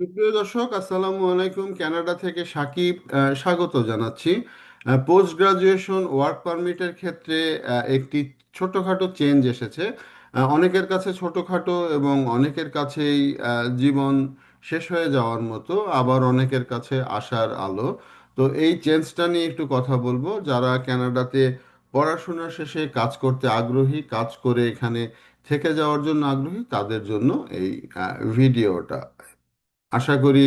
সুপ্রিয় দর্শক, আসসালামু আলাইকুম। কানাডা থেকে সাকিব স্বাগত জানাচ্ছি। পোস্ট গ্রাজুয়েশন, ওয়ার্ক পারমিটের ক্ষেত্রে একটি ছোটখাটো চেঞ্জ এসেছে। অনেকের কাছে ছোটখাটো এবং অনেকের কাছেই জীবন শেষ হয়ে যাওয়ার মতো, আবার অনেকের কাছে আশার আলো। তো এই চেঞ্জটা নিয়ে একটু কথা বলব। যারা কানাডাতে পড়াশোনা শেষে কাজ করতে আগ্রহী, কাজ করে এখানে থেকে যাওয়ার জন্য আগ্রহী, তাদের জন্য এই ভিডিওটা। আশা করি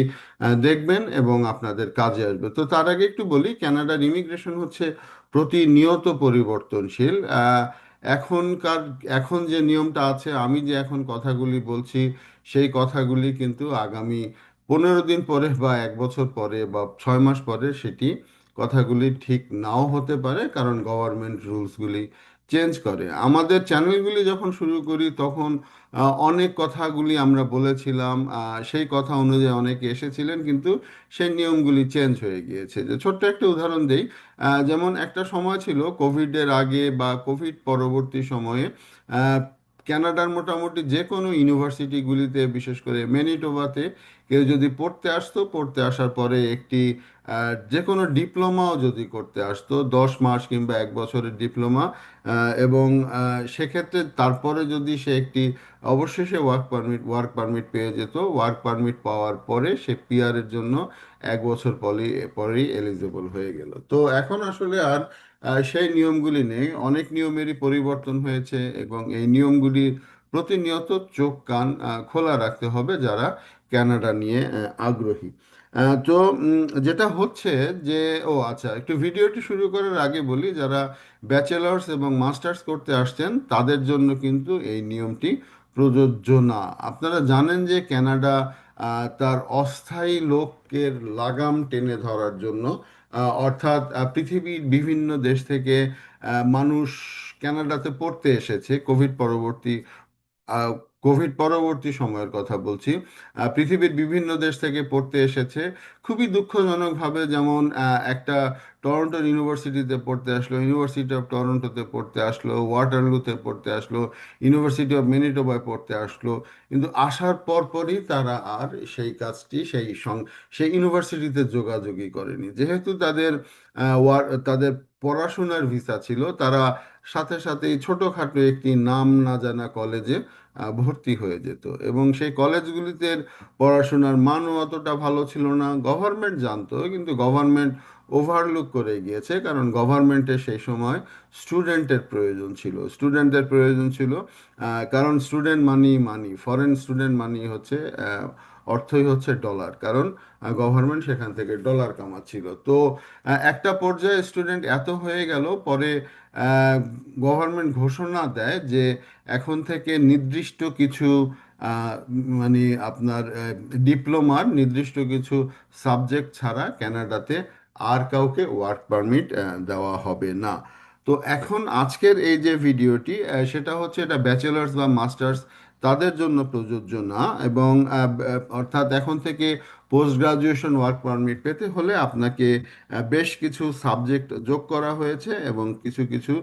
দেখবেন এবং আপনাদের কাজে আসবে। তো তার আগে একটু বলি কানাডার ইমিগ্রেশন হচ্ছে প্রতিনিয়ত পরিবর্তনশীল। এখনকার, এখন যে নিয়মটা আছে, আমি যে এখন কথাগুলি বলছি, সেই কথাগুলি কিন্তু আগামী পনেরো দিন পরে বা এক বছর পরে বা ছয় মাস পরে সেটি কথাগুলি ঠিক নাও হতে পারে, কারণ গভর্নমেন্ট রুলসগুলি চেঞ্জ করে। আমাদের চ্যানেলগুলি যখন শুরু করি, তখন অনেক কথাগুলি আমরা বলেছিলাম সেই কথা অনুযায়ী অনেকে এসেছিলেন, কিন্তু সেই নিয়মগুলি চেঞ্জ হয়ে গিয়েছে। যে ছোট্ট একটা উদাহরণ দিই যেমন একটা সময় ছিল কোভিডের আগে বা কোভিড পরবর্তী সময়ে আহ, কানাডার মোটামুটি যে কোনো ইউনিভার্সিটিগুলিতে বিশেষ করে ম্যানিটোবাতে কেউ যদি পড়তে আসতো পড়তে আসার পরে একটি যে কোনো ডিপ্লোমাও যদি করতে আসতো দশ মাস কিংবা এক বছরের ডিপ্লোমা এবং সেক্ষেত্রে তারপরে যদি সে একটি অবশ্যই সে ওয়ার্ক পারমিট ওয়ার্ক পারমিট পেয়ে যেত ওয়ার্ক পারমিট পাওয়ার পরে সে পিআরের জন্য এক বছর পরেই পরেই এলিজিবল হয়ে গেল। তো এখন আসলে আর সেই নিয়মগুলি নেই। অনেক নিয়মেরই পরিবর্তন হয়েছে এবং এই নিয়মগুলি প্রতিনিয়ত চোখ কান খোলা রাখতে হবে যারা কানাডা নিয়ে আগ্রহী। তো যেটা হচ্ছে যে ও আচ্ছা একটু ভিডিওটি শুরু করার আগে বলি যারা ব্যাচেলার্স এবং মাস্টার্স করতে আসছেন তাদের জন্য কিন্তু এই নিয়মটি প্রযোজ্য না। আপনারা জানেন যে আহ, তার অস্থায়ী লোকের লাগাম টেনে ধরার জন্য অর্থাৎ পৃথিবীর বিভিন্ন দেশ থেকে মানুষ ক্যানাডাতে পড়তে এসেছে, কোভিড পরবর্তী কোভিড পরবর্তী সময়ের কথা বলছি। পৃথিবীর বিভিন্ন দেশ থেকে পড়তে এসেছে। খুবই দুঃখজনকভাবে যেমন একটা টরন্টোর ইউনিভার্সিটিতে পড়তে আসলো, ইউনিভার্সিটি অফ টরন্টোতে পড়তে আসলো, ওয়াটারলুতে পড়তে আসলো, ইউনিভার্সিটি অফ ম্যানিটোবায় পড়তে আসলো। কিন্তু আসার পরপরই তারা আর সেই কাজটি, সেই সেই ইউনিভার্সিটিতে যোগাযোগই করেনি। যেহেতু তাদের তাদের পড়াশোনার ভিসা ছিল, তারা সাথে সাথেই ছোটোখাটো একটি নাম না জানা কলেজে ভর্তি হয়ে যেত। এবং সেই কলেজগুলিতে পড়াশোনার মানও অতটা ভালো ছিল না। গভর্নমেন্ট জানতো, কিন্তু গভর্নমেন্ট ওভারলুক করে গিয়েছে, কারণ গভর্নমেন্টের সেই সময় স্টুডেন্টের প্রয়োজন ছিল। স্টুডেন্টের প্রয়োজন ছিল কারণ student money money foreign student money হচ্ছে অর্থই হচ্ছে ডলার কারণ গভর্নমেন্ট সেখান থেকে ডলার কামাচ্ছিল। তো একটা পর্যায়ে স্টুডেন্ট এত হয়ে গেল, পরে গভর্নমেন্ট ঘোষণা দেয় যে এখন থেকে নির্দিষ্ট কিছু মানে আপনার ডিপ্লোমার নির্দিষ্ট কিছু সাবজেক্ট ছাড়া ক্যানাডাতে আর কাউকে ওয়ার্ক পারমিট দেওয়া হবে না। তো এখন আজকের এই যে ভিডিওটি সেটা হচ্ছে এটা ব্যাচেলার্স বা মাস্টার্স তাদের জন্য প্রযোজ্য না এবং অর্থাৎ এখন থেকে পোস্ট গ্রাজুয়েশন ওয়ার্ক পারমিট পেতে হলে আপনাকে বেশ কিছু সাবজেক্ট যোগ করা হয়েছে এবং কিছু কিছু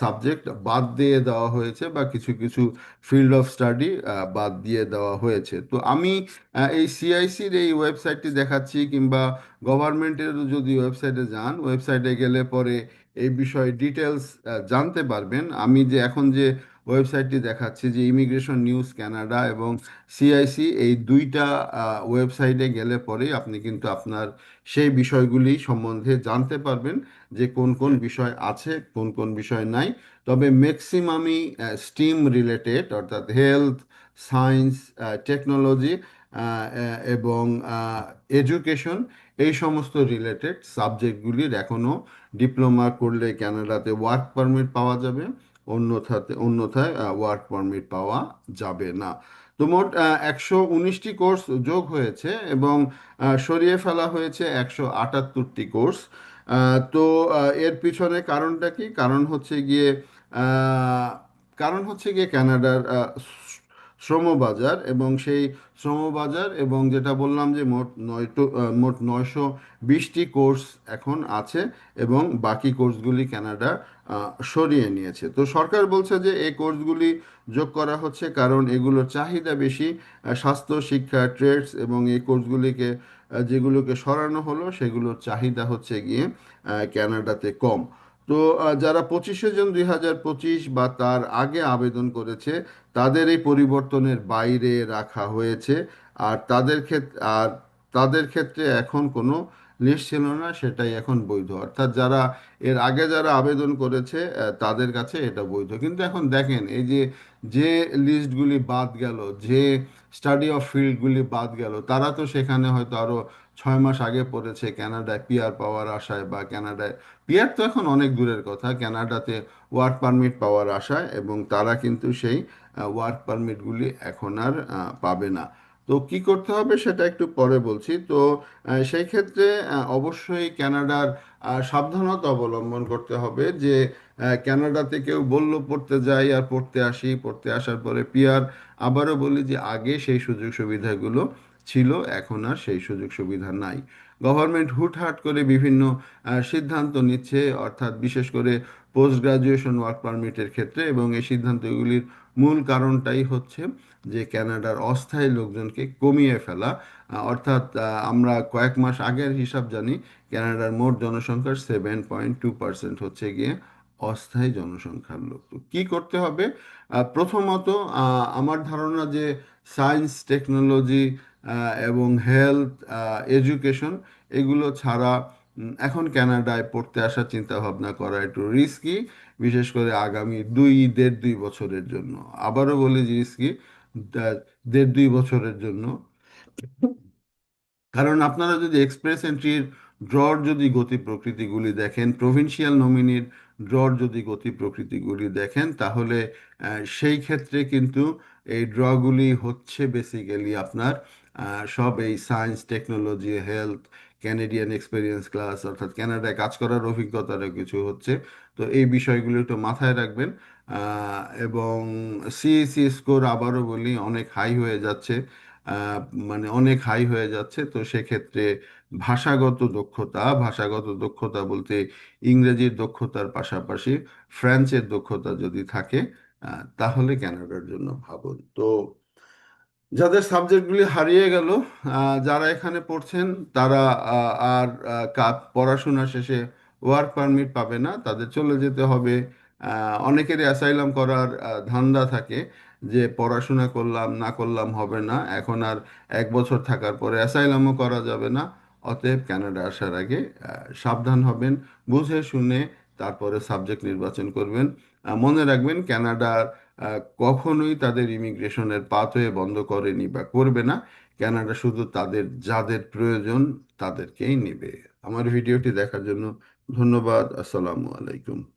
সাবজেক্ট বাদ দিয়ে দেওয়া হয়েছে বা কিছু কিছু ফিল্ড অফ স্টাডি বাদ দিয়ে দেওয়া হয়েছে। তো আমি এই সিআইসির এই ওয়েবসাইটটি দেখাচ্ছি কিংবা গভর্নমেন্টের যদি ওয়েবসাইটে যান, ওয়েবসাইটে গেলে পরে এই বিষয়ে ডিটেলস জানতে পারবেন। আমি যে এখন যে ওয়েবসাইটটি দেখাচ্ছি যে ইমিগ্রেশন নিউজ ক্যানাডা এবং সিআইসি এই দুইটা ওয়েবসাইটে গেলে পরেই আপনি কিন্তু আপনার সেই বিষয়গুলি সম্বন্ধে জানতে পারবেন যে কোন কোন বিষয় আছে, কোন কোন বিষয় নাই। তবে ম্যাক্সিমামই স্টিম রিলেটেড অর্থাৎ হেলথ সায়েন্স টেকনোলজি এবং এডুকেশন এই সমস্ত রিলেটেড সাবজেক্টগুলির এখনও ডিপ্লোমা করলে কানাডাতে ওয়ার্ক পারমিট পাওয়া যাবে। অন্যথাতে, অন্যথায় ওয়ার্ক পারমিট পাওয়া যাবে না। তো মোট একশো উনিশটি কোর্স যোগ হয়েছে এবং সরিয়ে ফেলা হয়েছে একশো আটাত্তরটি কোর্স তো এর পিছনে কারণটা কি? কারণ হচ্ছে গিয়ে কারণ হচ্ছে গিয়ে কানাডার শ্রমবাজার এবং সেই শ্রমবাজার এবং যেটা বললাম যে মোট নয়টো মোট নয়শো বিশটি কোর্স এখন আছে এবং বাকি কোর্সগুলি আহ, সরিয়ে নিয়েছে। তো সরকার বলছে যে এই কোর্সগুলি যোগ করা হচ্ছে কারণ এগুলোর চাহিদা বেশি স্বাস্থ্য শিক্ষা ট্রেডস এবং এই কোর্সগুলিকে যেগুলোকে সরানো হলো সেগুলোর চাহিদা হচ্ছে গিয়ে আহ, কানাডাতে কম। তো যারা পঁচিশে জুন দুই হাজার পঁচিশ বা তার আগে আবেদন করেছে, তাদের এই পরিবর্তনের বাইরে রাখা হয়েছে। আর তাদের ক্ষেত্রে আর তাদের ক্ষেত্রে এখন কোনো লিস্ট ছিল না, সেটাই এখন বৈধ। অর্থাৎ যারা, এর আগে যারা আবেদন করেছে তাদের কাছে এটা বৈধ। কিন্তু এখন দেখেন, এই যে যে লিস্টগুলি বাদ গেল, যে স্টাডি অফ ফিল্ডগুলি বাদ গেল, তারা তো সেখানে হয়তো আরও ছয় মাস আগে পড়েছে কানাডায় পিআর পাওয়ার আশায় বা কানাডায় পিআর তো এখন অনেক দূরের কথা ক্যানাডাতে ওয়ার্ক পারমিট পাওয়ার আশায় এবং তারা কিন্তু সেই ওয়ার্ক পারমিটগুলি এখন আর পাবে না। তো কি করতে হবে সেটা একটু পরে বলছি। তো সেই ক্ষেত্রে অবশ্যই ক্যানাডার সাবধানতা অবলম্বন করতে হবে যে ক্যানাডাতে কেউ বলল পড়তে যাই আর পড়তে আসি। পড়তে আসার পরে পিআর আবারও বলি যে আগে সেই সুযোগ সুবিধাগুলো ছিল, এখন আর সেই সুযোগ সুবিধা নাই। গভর্নমেন্ট হুটহাট করে বিভিন্ন সিদ্ধান্ত নিচ্ছে, অর্থাৎ বিশেষ করে পোস্ট গ্রাজুয়েশন ওয়ার্ক পারমিটের ক্ষেত্রে এবং এই সিদ্ধান্তগুলির মূল কারণটাই হচ্ছে যে ক্যানাডার অস্থায়ী লোকজনকে কমিয়ে ফেলা। অর্থাৎ আমরা কয়েক মাস আগের হিসাব জানি কানাডার মোট জনসংখ্যার সেভেন পয়েন্ট টু পার্সেন্ট হচ্ছে গিয়ে অস্থায়ী জনসংখ্যার লোক। তো কি করতে হবে? প্রথমত আমার ধারণা যে সায়েন্স, টেকনোলজি এবং হেলথ এডুকেশন এগুলো ছাড়া এখন কানাডায় পড়তে আসার চিন্তা ভাবনা করা একটু রিস্কি বিশেষ করে আগামী দুই, দেড় দুই বছরের জন্য। আবারও বলি যে রিস্কি দেড় দুই বছরের জন্য। কারণ আপনারা যদি এক্সপ্রেস এন্ট্রির ড্রর যদি গতি প্রকৃতিগুলি দেখেন প্রভিন্সিয়াল নমিনির ড্রর যদি গতি প্রকৃতিগুলি দেখেন, তাহলে সেই ক্ষেত্রে কিন্তু এই ড্রগুলি হচ্ছে বেসিক্যালি আপনার সব এই science technology health Canadian experience class অর্থাৎ ক্যানাডায় কাজ করার অভিজ্ঞতারও কিছু হচ্ছে। তো এই বিষয়গুলো একটু মাথায় রাখবেন। এবং সিএসি স্কোর আবারও বলি, অনেক হাই হয়ে যাচ্ছে। মানে অনেক হাই হয়ে যাচ্ছে। তো সেক্ষেত্রে ভাষাগত দক্ষতা ভাষাগত দক্ষতা বলতে ইংরেজির দক্ষতার পাশাপাশি ফ্রেঞ্চের দক্ষতা যদি থাকে তাহলে ক্যানাডার জন্য ভাবুন। তো যাদের সাবজেক্টগুলি হারিয়ে গেল যারা এখানে পড়ছেন তারা আর পড়াশোনা শেষে ওয়ার্ক পারমিট পাবে না তাদের চলে যেতে হবে। অনেকেরই অ্যাসাইলাম করার ধান্দা থাকে যে পড়াশোনা করলাম না করলাম হবে না। এখন আর এক বছর থাকার পরে অ্যাসাইলামও করা যাবে না। অতএব ক্যানাডা আসার আগে সাবধান হবেন বুঝে শুনে তারপরে সাবজেক্ট নির্বাচন করবেন। মনে রাখবেন কানাডার আহ, কখনোই তাদের ইমিগ্রেশনের পাথওয়ে বন্ধ করেনি বা করবে না। কানাডা শুধু তাদের, যাদের প্রয়োজন তাদেরকেই নেবে। আমার ভিডিওটি দেখার জন্য ধন্যবাদ। আসসালামু আলাইকুম।